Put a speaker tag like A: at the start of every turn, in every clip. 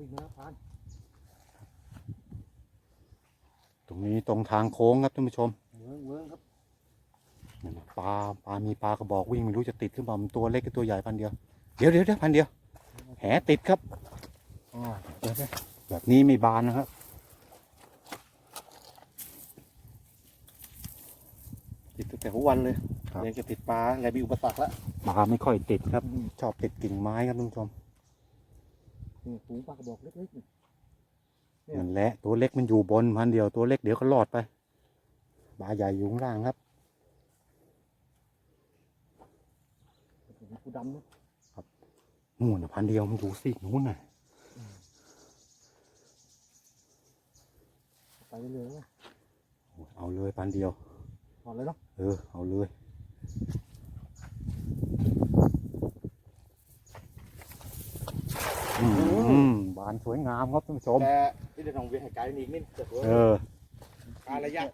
A: อีกแล้วพาน
B: ตรงนี้ตรงทางโค้งครับท่านผู้ชม
A: เวิ้งเวิ้งครับ
B: นั่นน่ะปลาปลามีปลากระบอกวิ่งไม่รู้จะติดขึ้นมามันตัวเล็กกับตัวใหญ่พันเดียวเดี๋ยวเดี๋ยวเดี๋ยวพันเดียวแหติดครับ
A: อ่า
B: เดี๋ยวเดี๋ยวแบบนี้ไม่บานนะครับติดตั้งแต่หัววันเลย
A: เดี๋ยวจะติดปลาอะไรมีอุปสรรคละ
B: ปลาไม่ค่อยติดครับ ชอบติดกิ่งไม้ครับท่านผู้ชม
A: นี่ฝูงปลากระบอกเล็กๆนี่เนี่ย
B: นั่นแหละตัวเล็กมันอยู่บนพันเดียวตัวเล็กเดี๋ยวก็รอดไปปลาใหญ่อยู่ข้างล่างครับ
A: กูดำนะ
B: นู่นน่ะพันเดียวมันอยู่สินู้นน่ะ
A: ไปเรื่อยๆนะ
B: โอ้ยเอาเลยพันเดียว
A: ถอดเลยเนาะ
B: เออเอาเลยอืมบาน สวยงามครับท่านผู้ชม
A: แต่ที่เดี๋ยวต้องเวียนให้ไกลนี่อีกนิดจะสวย
B: เออ
A: การระยะ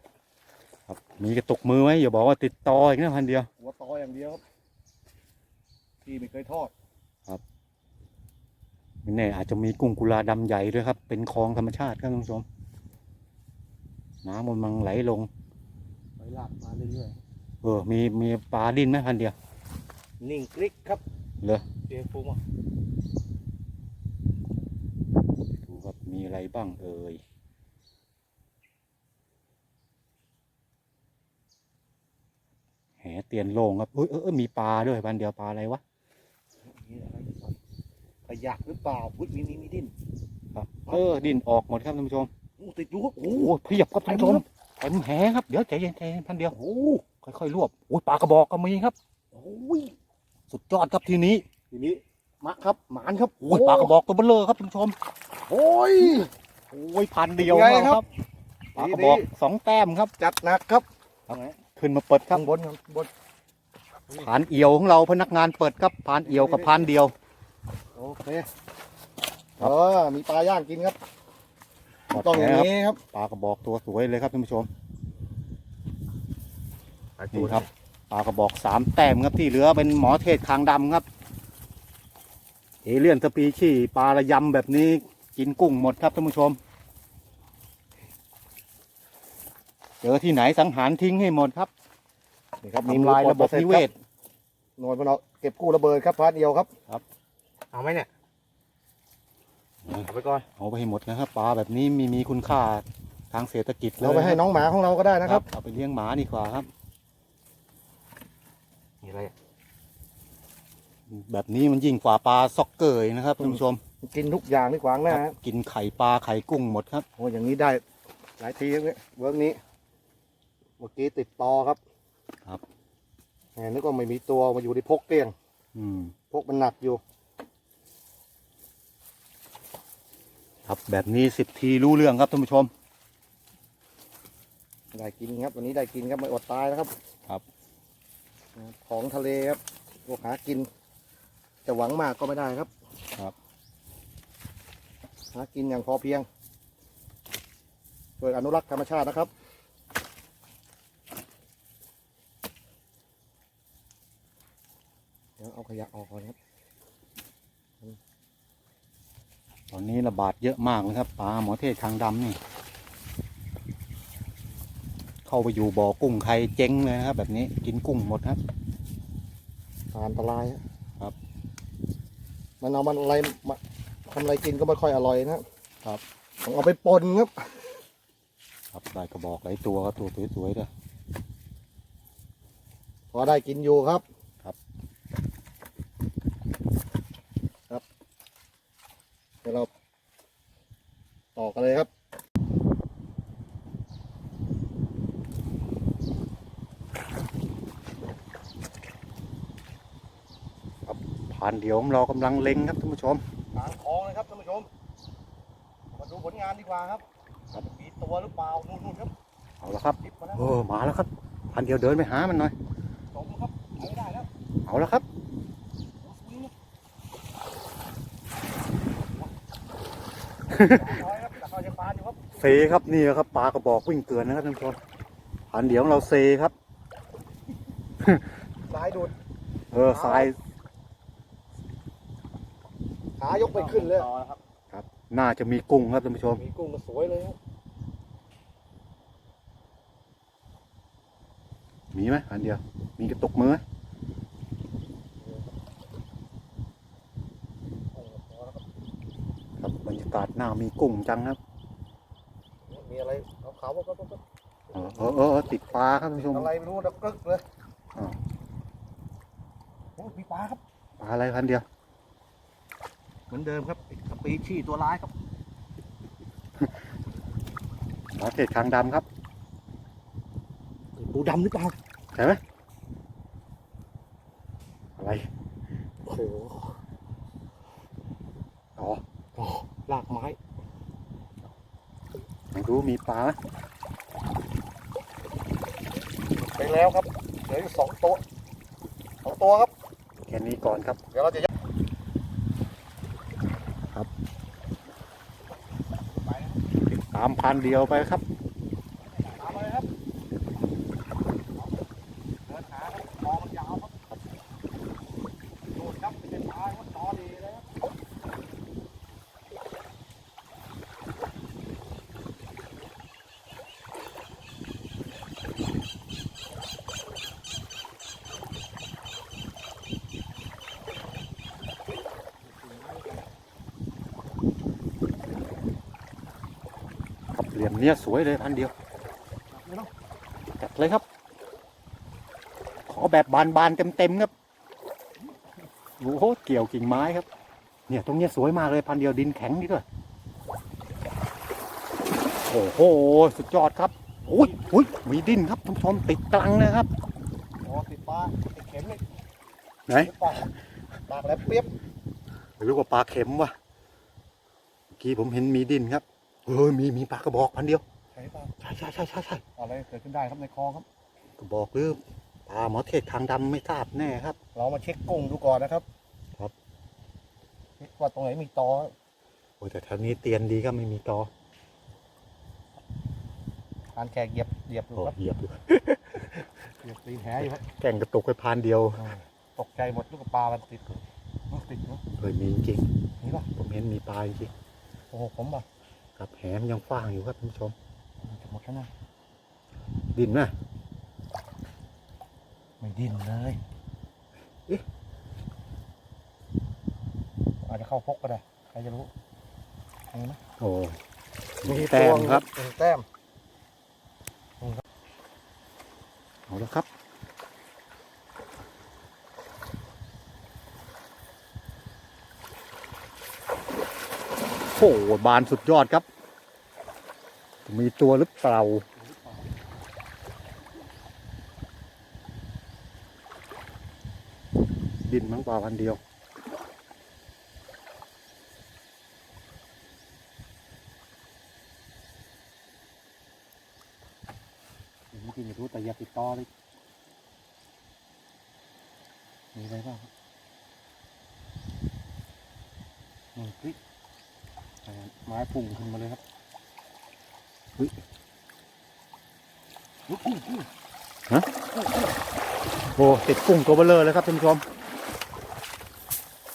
B: ครับมีกระตุกมือไหมอย่าบอกว่าติดต่ออีกนะพันเดียว
A: หัวตออย่างเดียวครับที่ไม่เคยทอด
B: ไม่แน่อาจจะมีกุ้งกุลาดำใหญ่ด้วยครับ เป็นคลองธรรมชาติครับท่านผู้ชมน้ำมันมังไหลลง
A: ไปลากมาเรื่อย
B: เออมีมีปลาดิ้นไหมพันเดียว
A: ๆนิ่งกริกครับ
B: เหรอ
A: เสียงฟูอะ
B: ดูครับ มีอะไรบ้างเอ่ยแหเตียนโล่งครับเอยเอยเอยมีปลาด้วยพันเดียวปลาอะไรวะ
A: นี่อะไรขยักหรือเปล่าพุทธมีนี่มีดิ้น
B: ครับ เออดิ้นออกหมดครับท่านผู้ชม
A: อู้ติดอยู่ครับโอ้
B: โอ้โหเพียบครับท่านผู้ชมเต็มแหครับเดี๋ยวใจเย็นใจเย็นพันเดียว
A: โห
B: ค่อยๆรวบโอ้ยปลากระบอกก็มีครับ
A: โอ้ย
B: สุดยอดครับทีนี้
A: ทีนี้มะครับหมานครับ
B: โอ้ยปลากระบอกตัวเบลเลอร์ครับท่านผู้ชม
A: โอ้ย
B: โอ้ยพันเดียว
A: เป็นไง
B: แล้ว
A: ครับ
B: ปลากระบอก
A: ดี
B: สองแต้มครับ
A: จัดหนักครับ
B: ขึ้นมาเปิดครั
A: ข้า
B: บ
A: งบนครับบน
B: ผ่านเอี่ยวของเราพนักงานเปิดครับผ่านเอี่ยวกับผ่านเดียว
A: โอเค
B: ครับ
A: เออมีปลาย่างกินครับ
B: ปลอด
A: ต้องอ
B: แห
A: ย่าง
B: ครับ
A: นี้ครับ
B: ปลากระบอกตัวสวยเลยครับท่านผู้ชมนี่ครับปลากระบอกสามแต้มครับที่เหลือเป็นหมอเทศคางดำครับเอเลี่ยนสปีชีส์ปลาระยำแบบนี้ กินกุ้งหมดครับท่านผู้ชม เจอที่ไหนสังหารทิ้งให้หมดครับ
A: นี่ครับ
B: ทำลายระบบนิเวศ
A: หน่วยพวกเราเก็บกู้ระเบิดครับพาร์ทเดียวครับ
B: ครับ
A: เอาไหมเนี่ยเอาไปก่อน
B: เอาไปให้หมดนะครับปลาแบบนี้มีมีคุณค่าทางเศรษฐกิจเลย
A: เราไปให้น้องหมาของเราก็ได้นะครับ
B: เอาไปเลี้ยงหมาดีกว่าครับ
A: นี่อะไร
B: แบบนี้มันยิ่งกว่าปลาซ็อกเกอร์อีกนะครับท่านผู้ชม
A: กินทุกอย่างที่ขวางหน้า
B: ค
A: ฮะ
B: รับกินไข่ปลาไข่กุ้งหมดครับ
A: โอ้อย่างนี้ได้หลายทีครับเนี่ยเวิร์กนี้ เมื่อกี้ติดตอครับ
B: ครับ
A: แหมนึกว่าไม่มีตัวมาอยู่ในพกเกลี้ยง
B: อืม
A: พกมันหนักอยู่
B: ครับแบบนี้สิบทีรู้เรื่องครับท่านผู้ชม
A: ได้กินครับ วันนี้ได้กินครับไม่อดตายนะครับ
B: ครับ
A: ของทะเลครับพวกหากิน จะหวังมากก็ไม่ได้ครับ
B: ครับ
A: หากินอย่างพอเพียงโดยอนุรักษ์ธรรมชาตินะครับ เดี๋ยวเอาขยะออกก่อนครับ
B: ตอนนี้ระบาดเยอะมากนะครับปลาหมอเทศคางดำนี่ เข้าไปอยู่บ่อกุ้งใครเจ๊งเลยนะครับ แบบนี้กินกุ้งหมดครับ
A: อันตรายฮะ
B: ครับ
A: มันเอามันอะไรมา ทำอะไรกินก็ไม่ค่อยอร่อยนะครับต้องเอาไปปนครับ
B: ครับได้กระบอกหลายตัวครับตัวสวยๆเลย
A: พอได้กินอยู่ครับ
B: ครับ
A: ครับเดี๋ยวเราต่อกันเลยครับ
B: ผ่านเดี๋ยวเรากำลังเล็งครับท่านผู้ชม
A: กลางคล องเลยครับท่านผู้ชม มาดูผลงานดีกว่าครับ
B: ครับ
A: มีตัวหรือเปล่านู่นๆครับ
B: เอาละครับ
A: ติดมาแล้ว
B: เออมาแล้วครับพันเดียวเดินไปหามันหน่อย
A: สมครับไม่ได้แล้ว
B: เอาละครับ
A: โอ้สวิงนะน้อยครับแต่เขายังปลาอยู่ครับ
B: เซครับนี่ครับปลากระบอกวิ่งเกินนะครับท่านผู้ชมพันเดี๋ยวของเราเซครับ
A: สายดูด
B: เออทราย
A: ขายกไปขึ้นเลย
B: มน่าจะมีกุ้งครับท่านผู้ชม
A: มีกุ้งก็สวยเลยครับ
B: มีไหมอันเดียว มีกระตุกมือไหมครับบรรยากาศหน้ามีกุ้งจังครับ
A: มีอะไรขาวๆก็ก็ก็
B: เออเออเออเออติดปลาครับท่านผู้ชม
A: อะไรไม่รู้ดักกึกเลย
B: อ่า
A: โอ้มีปลาครับ
B: ปลาอะไรพันเดียว
A: เห มือนเดิมครับสปีชีส์ตัวร้ายครับ
B: หมอเทศคางดำครับ
A: ปูดำหรือเปล่า
B: ใช่ไหมอะไร
A: โอ้โห
B: อ๋อ
A: ลากไม้
B: ไม่รู้มีปลาไหม
A: ไปแล้วครับเหลืออยู่สองตัวสองตัวครับ
B: แค่นี้ก่อนครับ
A: เดี๋ยวเราจะยัด
B: ติดตามพันเดียวไปครับ
A: ตามมาเลยครับเดินหาครับคอมันยาวครับโดดครับเป็นปลาครับตอดีเลยครับ
B: ครับเหลี่ยมเนี้ยสวยเลยพันเดียวจัดเลยครับ ขอแบบบานๆเต็มๆครับโอ้โหเกี่ยวกิ่งไม้ครับ เนี่ยตรงเนี้ยสวยมากเลยพันเดียวดินแข็งนี่ด้วยโอ้โหสุดยอดครับอุ้ยอุ้ยมีดินครับท่านผู้ชมติดกลางนะครับ
A: โอ้ติดปลาติดเข็มนี่
B: ไหน
A: ติดปลาปากแหลมเปียบ
B: ไม่รู้ว่าปลาเข็มวะเมื่อกี้ผมเห็นมีดินครับ เออมีมีปลากระบอกพันเดียว
A: ใช่ปลา
B: ใช่ใช่ใช่ใช่ใช่
A: อะไรเกิดขึ้นได้ครับในคลองครับ
B: กระบอกหรือปลาหมอเทศคางดำไม่ทราบแน่ครับ
A: เรามาเช็คกุ้งดูก่อนนะครับ
B: ครับ
A: เช็คว่าตรงไหนมีตอ
B: โอ้ยแต่แถวนี้เตียนดีก็ไม่มีตอ
A: การแขกเหยียบเหยียบอยู่
B: โอ้
A: ครับ
B: เหยียบอยู่
A: เหยียบตีนแหอยู่ครับ
B: แก่งกระตุกไปพานเดียว
A: ตกใจหมดลูกปลามันติดมันติดเนาะ
B: เคยมีจริง
A: นี่ป่ะ
B: ผมเห็นมีปลาจริง
A: โอ้โหผมป่ะ
B: ครับแหมยังฟ้างอยู่ครับท่านผู้ชม
A: จะหมดแล้วนะ
B: ดินนะ
A: ไม่ดิ้นเลยเอ๊ะอาจจะเข้าพกก็ได้ใครจะรู้เห็นไหม
B: โอ้มีแต้มครับ
A: มีแต้ม
B: เอาละครับโอ้โหบานสุดยอดครับ มีตัวหรือเปล่าดินมั้งปลาพันเดียวไม่กินอย่ารู้แต่อย่าติดต่อเลย มีอะไรบ้างครับหนึ่งคลิกอ่าไม้พุ่งขึ้นมาเลยครับอุ้ย
A: อุ๊ยอุ๊ยอุ๊ย
B: โอ้ติดกุ้งตัวเบลเลอร์เลยครับท่านผู้ชม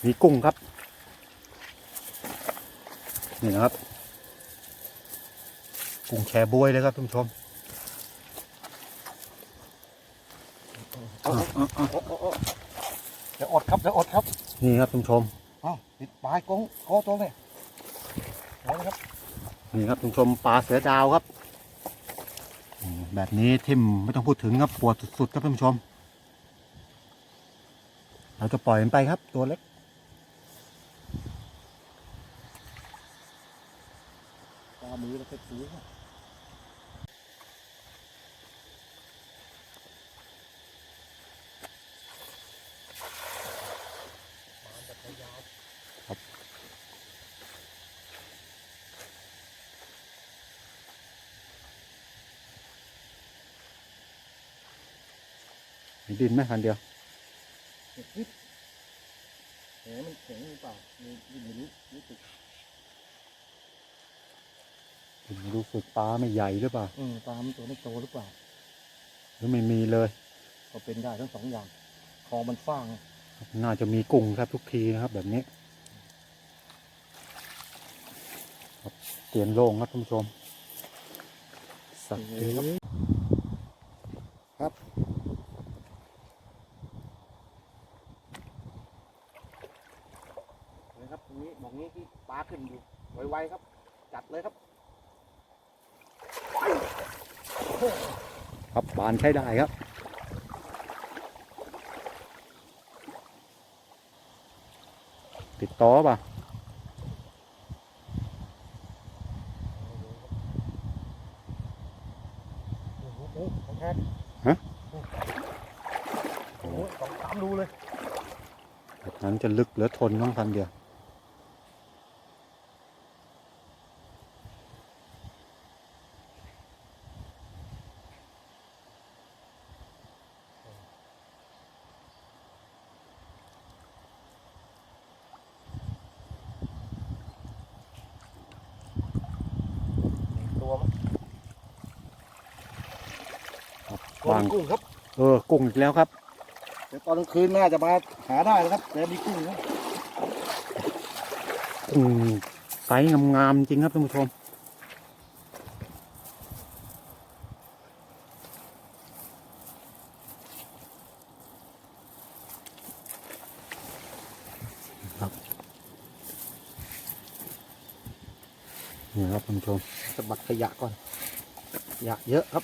B: มีกุ้งครับ นี่นะครับ กุ้งแชบวยเลยครับท่านผู้ชม
A: เอาเอาเอาเอาเอาเอาเดี๋ยวอดครับเดี๋ยวอดครับ
B: นี่ครับท่านผู้ชม
A: เอ้าติดปลายกงโก้ตัวเลยเอาเลยครับ
B: นี่ครับท่านผู้ชมปลาเสือดาวครับ แบบนี้ทิมไม่ต้องพูดถึงครับปวดสุดๆครับท่านผู้ชม เราจะปล่อยมันไปครับตัวเล็ก
A: ปลามือเราเป็นสีครับ
B: มี ดินไหมคันเดียว
A: แหมมันแข็งหรือเปล่ามีมีไม่รู้รู้สึก
B: ไม่รู้สึกปลาไม่ใหญ่หรือเปล่า
A: อืมปลามันตัวไม่โตหรือเปล่า
B: หรือไม่มีเลย
A: ก็เป็นได้ทั้งสองอย่างคอมันฟ้าง
B: น่าจะมีกุ้งครับทุกทีนะครับ แบบนี้เตียนโล่งครับท่านผู้ชมสัตว์เอ้ย
A: นะครับตรงนี้บอกนี้ที่ปลาขึ้นอยู่ไวๆครับ จัดเลยครับ
B: ครับบานใช้ได้ครับ ติดต่อป่ะ
A: โอ้โหโอ้โหของแท้
B: ฮะ
A: โอ้โหสองสามรูเลย
B: แบบนั้นจะลึกเหลือทนน้องพันเดียว
A: ตัว ว
B: วาง
A: มีกุ้งครับ
B: เออกุ้งอีกแล้วครับ
A: เดี๋ยวตอนกลางคืนน่าจะมาหาได้นะครับแต่มีกุ้งนะ
B: กุ้งไซส์งามๆจริงครับท่านผู้ชมครับนี่ครับท่านผู้ชม
A: สะบัดขยะก่อนขยะเยอะครับ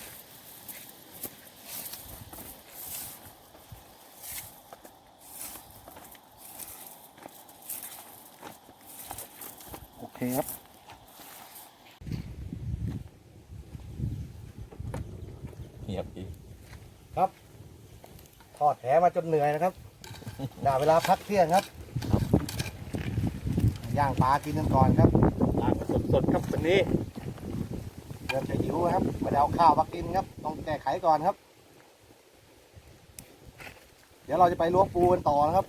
A: โอเคครับ
C: เงียบอีก
A: ทอดแหมาจนเหนื่อยนะครับได้เวลาพักเที่ยงครับ ย่างปลากินกันก่อนครับ
B: ล้างสดๆครับวันนี้
A: เริ่มจะหิวครับไม่ได้เอาข้าวมากินครับ ต้องแก้ไขก่อนครับ เดี๋ยวเราจะไปล้วงปูกันต่อนะครับ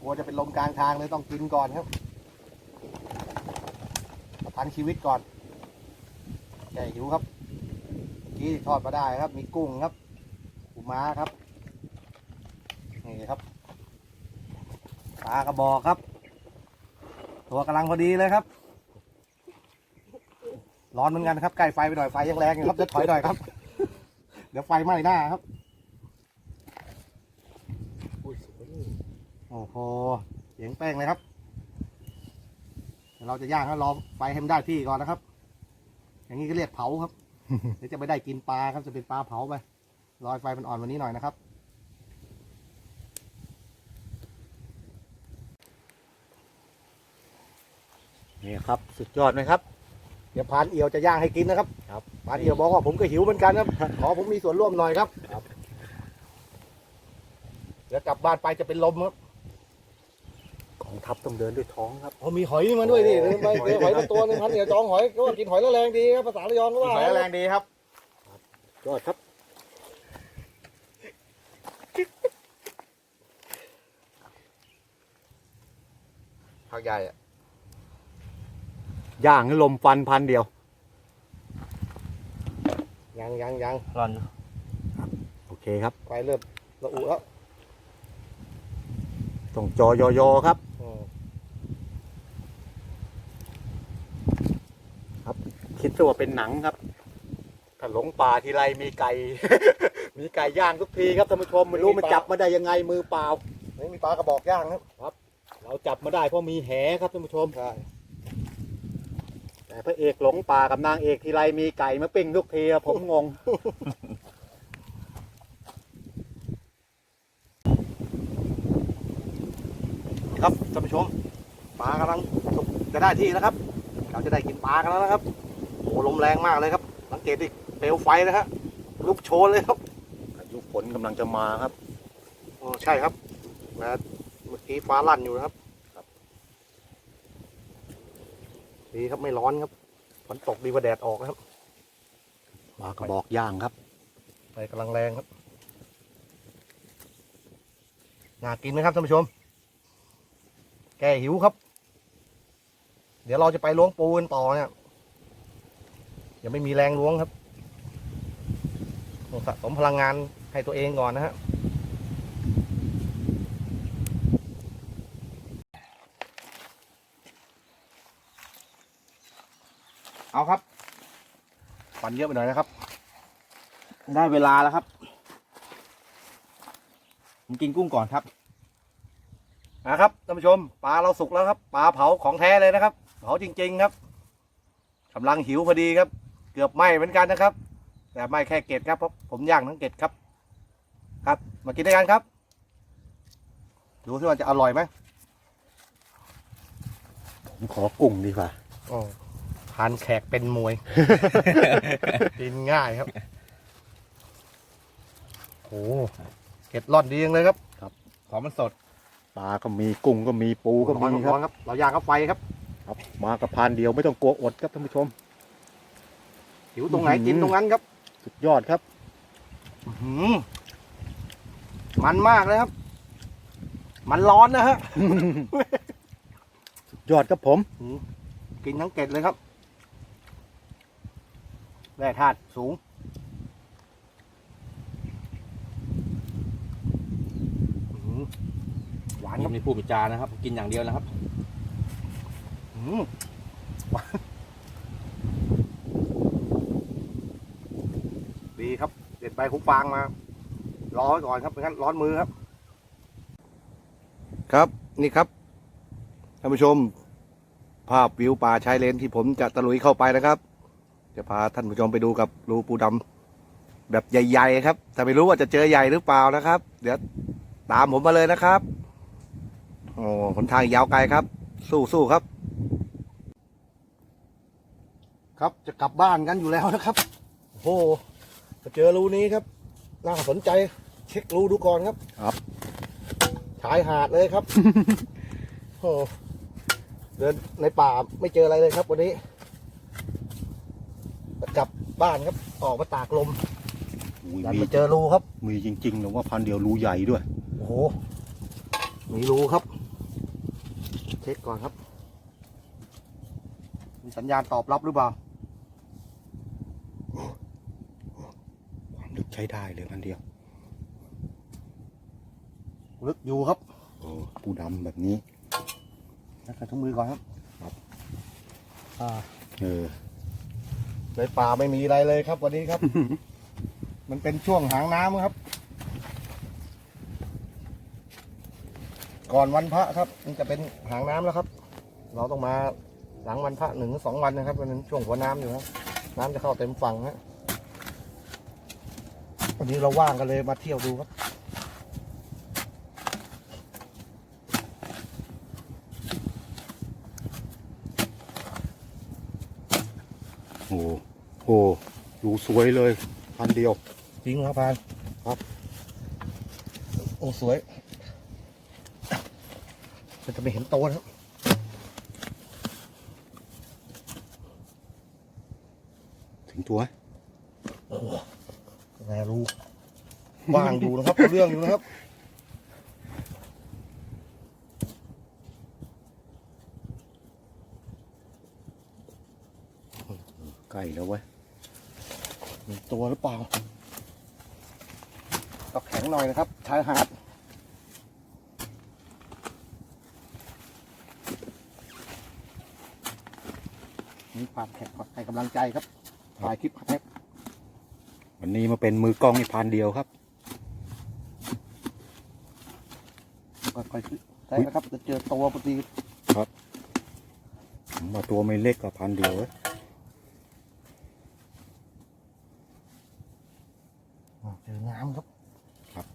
A: กลัวจะเป็นลมกลางทางเลยต้องกินก่อนครับประ ทังชีวิตก่อนแก้หิวครับเมื่อกี้ทอดมาได้ครับ มีกุ้งครับปูม้าครับ นี่ครับปลากระบอกครับ ตัวกำลังพอดีเลยครับ ร้อนเหมือนกันครับใกล้ไฟไปหน่อยไฟยังแรงอยู่ครับจะถอยหน่อยครับ เดี๋ยวไฟไหม้หน้าครับโอ้โหเสียงแป้งเลยครับ เดี๋ยวเราจะย่างแล้วรอไฟให้มันได้ที่ก่อนนะครับ อย่างนี้ก็เรียกเผาครับ เดี๋ยวจะไม่ได้กินปลาครับจะเป็นปลาเผาไปรอยไฟมันอ่อนวันนี้หน่อยนะครับ
B: นี่ครับ สุดยอดไหมครับ
A: เดี๋ยวพานเอียวจะย่างให้กินนะครับ
B: ครับ
A: พานเอียวบอกว่าผมก็หิวเหมือนกันครับ ขอผมมีส่วนร่วมหน่อยครับ เดี๋ยวกลับบ้านไปจะเป็นลมครับ
B: กอง ทัพต้องเดินด้วยท้องครับ
A: โอ้มีหอยนี่มาด้วยนี่ลืมไปเจอหอยมาตัวหนึงพันเอียวจองหอยก็ว่ากินหอยแล้วแรงดีครับภาษาระยองก็ว่า
C: หอยแรงดีครับ
B: ยอดครับ
C: พักใหญ่อะ
B: ย่างให้ลมฟันพันเดียว
A: ยังยังยัง
C: ร้อน
B: โอเคครับ
A: ไฟเริ่มระอุแล้ว
B: ต้องจอยอยอครับ
A: อืม
B: คิดซะว่าเป็นหนังครับถ้าหลงป่าทีไรมีไก่ มีไก่ย่างทุกทีครับท่านผู้ชมไม่รู้มันจับมาได้ยังไงมือเปล่า
A: นี่มีปลากระบอกย่างครับ
B: เราจับมาได้เพราะมีแหครับท่านผู้ชม
A: ใช่
B: แต่พระเอกหลงป่ากับนางเอกทีไรมีไก่มาปิ้งทุกทีอะผมงง
A: ครับท่านผู้ชมปลากำลังสุกจะได้ที่แล้วครับ เราจะได้กินปลากันแล้วนะครับ โอ้ลมแรงมากเลยครับ สังเกตดิเปลวไฟนะฮะลุกโชนเลยครับ
B: พายุฝนกำลังจะมาครับ
A: โอ้ใช่ครับนะเมื่อกี้ฟ้าลั่นอยู่นะครับดีครับไม่ร้อนครับฝนตกดีกว่าแดดออกนะครับ
B: มากระบอกย่างครับ
A: ไฟกำลังแรงครับน่ากินไหมครับท่านผู้ชม แกหิวครับ เดี๋ยวเราจะไปล้วงปูกันต่อเนี่ย ยังไม่มีแรงล้วงครับต้องสะสมพลังงานให้ตัวเองก่อนนะฮะเอาครับปั่นเยอะไปหน่อยนะครับ ได้เวลาแล้วครับ ผมกินกุ้งก่อนครับนะครับท่านผู้ชมปลาเราสุกแล้วครับปลาเผาของแท้เลยนะครับเผาจริง ๆ ครับกำลังหิวพอดีครับ เกือบไหม้เหมือนกันนะครับ แต่ไม่แค่เกล็ดครับเพราะผมย่างทั้งเกล็ดครับ ครับมากินด้วยกันครับดูที่ว่าจะอร่อยไหม
B: ผมขอกุ้งดีกว่า
A: อ๋อทานแขกเป็นมวย กินง่ายครับโอ้เกล็ดร่อนดีจังเลยครับ
B: ครับ
A: ของมันสด
B: ปลาก็มีกุ้งก็มีปูก็มี
A: ร้อน
B: ครับ
A: ครับ เราย่างกับไฟครับ
B: ครับ มากับพานเดียวไม่ต้องกลัวอดครับท่านผู้ชม
A: หิวตรงไหน
B: อื้อหือ
A: กินตรงนั้นครับ
B: สุดยอดครับ
A: อื้อหือมันมากเลยครับ มันร้อนนะฮะ
B: สุดยอดครับผม
A: กินทั้งเกล็ดเลยครับแร่ธาตุสูงอื้อหือหวานครับ
C: นี่พูดปิจานะครับ กินอย่างเดียวนะครับ
A: อืมหวาน ดีครับ เด็ดใบคุกฟางมา รอไว้ก่อนครับไม่งั้นร้อนมือครับ ครับนี่ครับท่านผู้ชม ภาพวิวป่าชายเลนที่ผมจะตะลุยเข้าไปนะครับ จะพาท่านผู้ชมไปดูกับรูปูดำแบบใหญ่ๆครับ แต่ไม่รู้ว่าจะเจอใหญ่หรือเปล่านะครับ เดี๋ยวตามผมมาเลยนะครับโอ้หนทางยาวไกลครับ สู้ๆครับ ครับจะกลับบ้านกันอยู่แล้วนะครับ โอ้โห มาเจอรูนี้ครับ น่าสนใจ เช็ครูดูก่อนครับ
B: ครับ
A: ชายหาดเลยครับ โอ้โหเดินในป่าไม่เจออะไรเลยครับ วันนี้ กลับบ้านครับ ออกมาตากลม
B: อุ้ย
A: ดัน
B: มี
A: มาเจอรูครับ
B: มีจริงๆหรือว่าพันเดียวรูใหญ่ด้วย
A: โอ้โห มีรูครับ เช็คก่อนครับ มีสัญญาณตอบรับหรือเปล่า
B: ความลึก ใช้ได้เลยพันเดียว
A: ลึกอยู่ครับ
B: โอ้ปูดำแบบนี้
A: นักใส่ถุงมือก่อนครับ
B: ครับ
A: อ่า
B: เออ
A: ในป่าไม่มีอะไรเลยครับวันนี้ครับ มันเป็นช่วงหางน้ำครับ ก่อนวันพระครับ มันจะเป็นหางน้ำแล้วครับ เราต้องมาหลังวันพระหนึ่งสองวันนะครับมันเป็นช่วงหัวน้ำอยู่ครับน้ำจะเข้าเต็มฝั่งฮะ วันนี้เราว่างกันเลยมาเที่ยวดูครับ
B: โอ้โหรูสวยเลย พันเดียว
A: จริงครับพาน
B: ครับ
A: โอ้สวยมันจะไม่เห็นโตนะครับ
B: ถึงตัว
A: โอ้ แน่รู้ว่างอยู่นะครับเอาเรื่องอยู่นะครับ
B: ใกล้แล้วเว้ย
A: มีตัวหรือเปล่าต้องแข็งหน่อยนะครับ ชายหาดนี่ฝากแขกให้กำลังใจครับถ่ายคลิปแท็ก
B: วันนี้มาเป็นมือกล้องอีกพันเดียวครับ
A: ค่อยๆได้นะครับจะเจอตัวพอดี
B: ผมว่าตัวไม่เล็กก็พันเดียวเว้ย
A: อ่าเจอน้ำครับ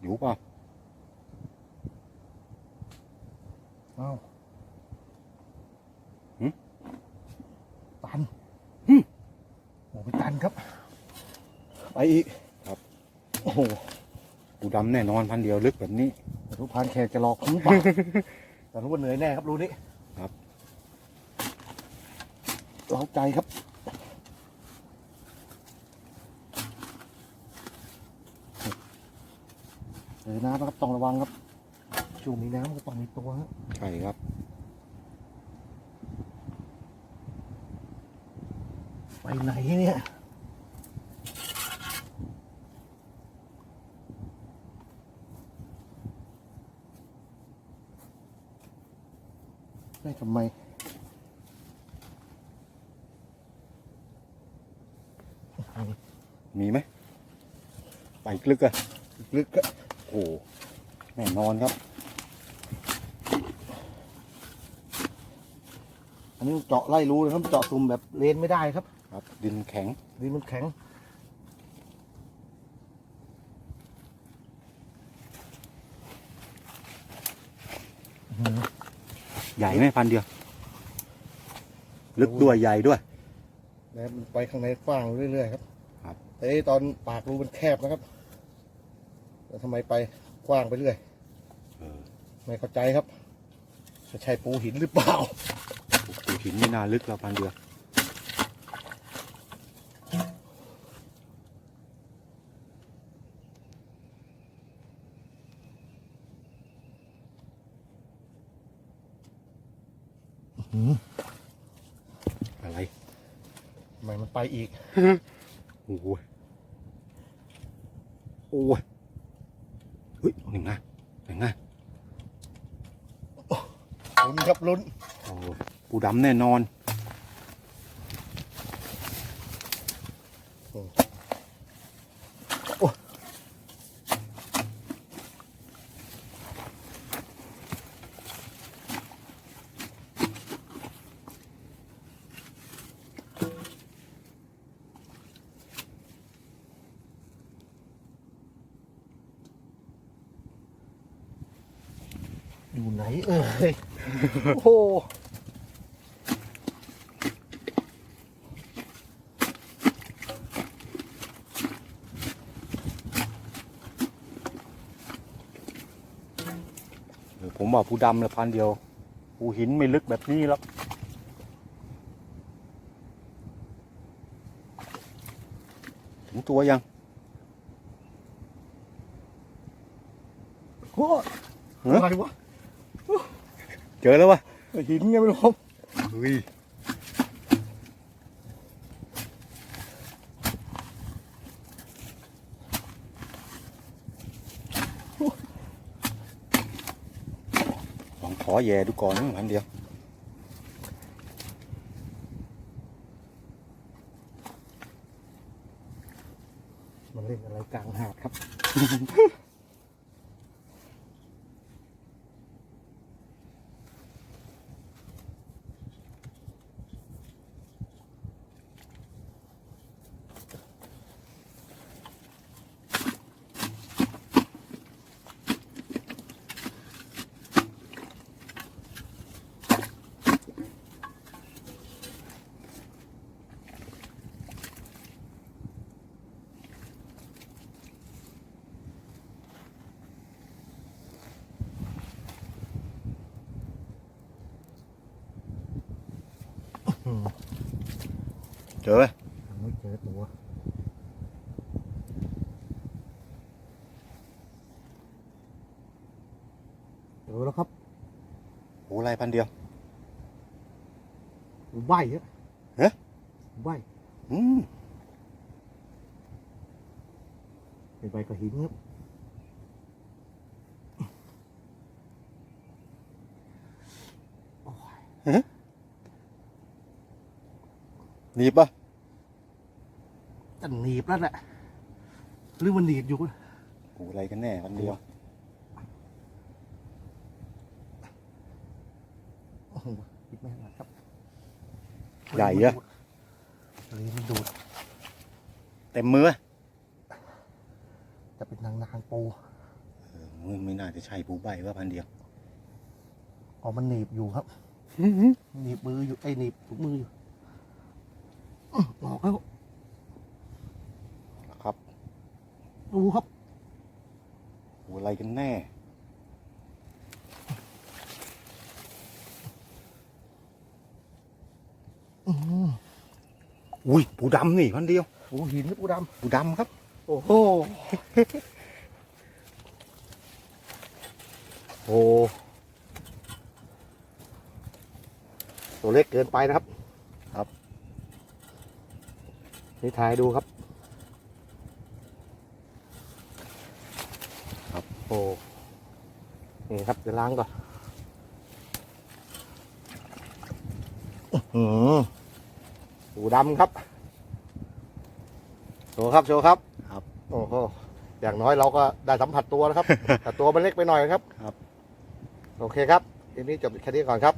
B: อยู่เปล่ะ
A: อ้าวตันโอ้ไปตันครับ ไปอีก โอ้โห
B: ปูดำแน่นอนพันเดียวลึกแบบนี้
A: แต่ทุกพานแขกจะหลอกผมหรือเปล่าแต่รู้ว่าเหนื่อยแน่ครับรู้นี้
B: ครับ
A: เล้าใจครับเจอน้ำนะครับต้องระวังครับช่วงมีน้ำก็ต้องมีตัวฮะ
B: ใช่ครับ
A: ไปไหนเนี่ย ทำไม
B: มีไหมไปลึกอะ
A: ลึกๆก็
B: โอ้โหแน่นอนครับ
A: อันนี้เจาะไล่รูนะครับ เจาะซุ่มแบบเลนไม่ได้ครับ
B: ครับ ดินแข็ง
A: ดินมันแข็ง
B: ญ่ไหมพันเดียว ลึกด้วยใหญ่ด้วย
A: นะครับมันไปข้างในกว้างเรื่อยๆครับ
B: ครับ
A: แต่ตอนปากรูมันแคบนะครับแต่ทำไมไปกว้างไปเรื่อย
B: เออ
A: ไม่เข้าใจครับจะใช่ปูหินหรือเปล่า
B: ปูหินไม่น่าลึกแล้วพันเดียว อะไร
A: ทำไมมันไปอีก
B: โอ้ยโอ้ยเฮ้ยหนึ่งนะหนึ่งนะ
A: ลุ้นครับลุ้น
B: โอ้ยปูดำแน่นอ
A: น เอ่ยโอ้โห
B: เออผมว่าปูดำละพันเดียวปูหินไม่ลึกแบบนี้หรอกถึงตัวยัง
A: โอ้ย
B: ฮะ
A: อะไรวะ
B: เจอแล้ววะ
A: หินไงไม่รู้ครับ
B: เฮ้ยลองขอแย่ดูก่อนนะพันเดียว
A: มันเล่นอะไรกลางหาดครับ
B: เจอไหม
A: ยังไม่เจอตัวเจอแล้วครับ
B: โอ้ไรพันเดียว
A: ใบอะ
B: เอ๊ะ
A: ใบ
B: อืม
A: เป็นใบกระหินครับ
B: หนีบปะ
A: จะหนีบแล้วแหละหรือมันหนีบอยู่
B: โอ้ไรกันแน่พันเดียว
A: โอ้โหคิดไม่ถนัดครับ
B: ใหญ่อะ
A: เลยมันดูด
B: เต็มมือ
A: จะเป็นนางนางปู
B: เออไม่ไม่น่าจะใช่ปูใบว่าพันเดียว
A: อ๋อมันหนีบอยู่ครับหนีบมืออยู่ไอ้ยหนีบถุงมืออยู่ อื้อออกแล้ว
B: ครับ
A: ดูครับ
B: โอ้ไรกันแน่
A: อื้อหือ
B: อุ้ยปูดำนี่พันเดียว
A: โอ้หินครับปูด
B: ปูดำครับำ
A: โอ้โหโอ้ตัวเล็กเกินไปนะครับ
B: ครับ
A: นี่ถ่ายดูครับ
B: ครับ
A: โอ้นี่ครับเดี๋ยวล้างก่อนอืมหูดำครับ โชว์ครับ โชว์ครับ
B: ครับ
A: โอ้โห อย่างน้อยเราก็ได้สัมผัสตัวนะครับ แต่ตัวมันเล็กไปหน่อยครับ
B: ครับ
A: โอเคครับทีนี้จบแค่นี้ก่อนครับ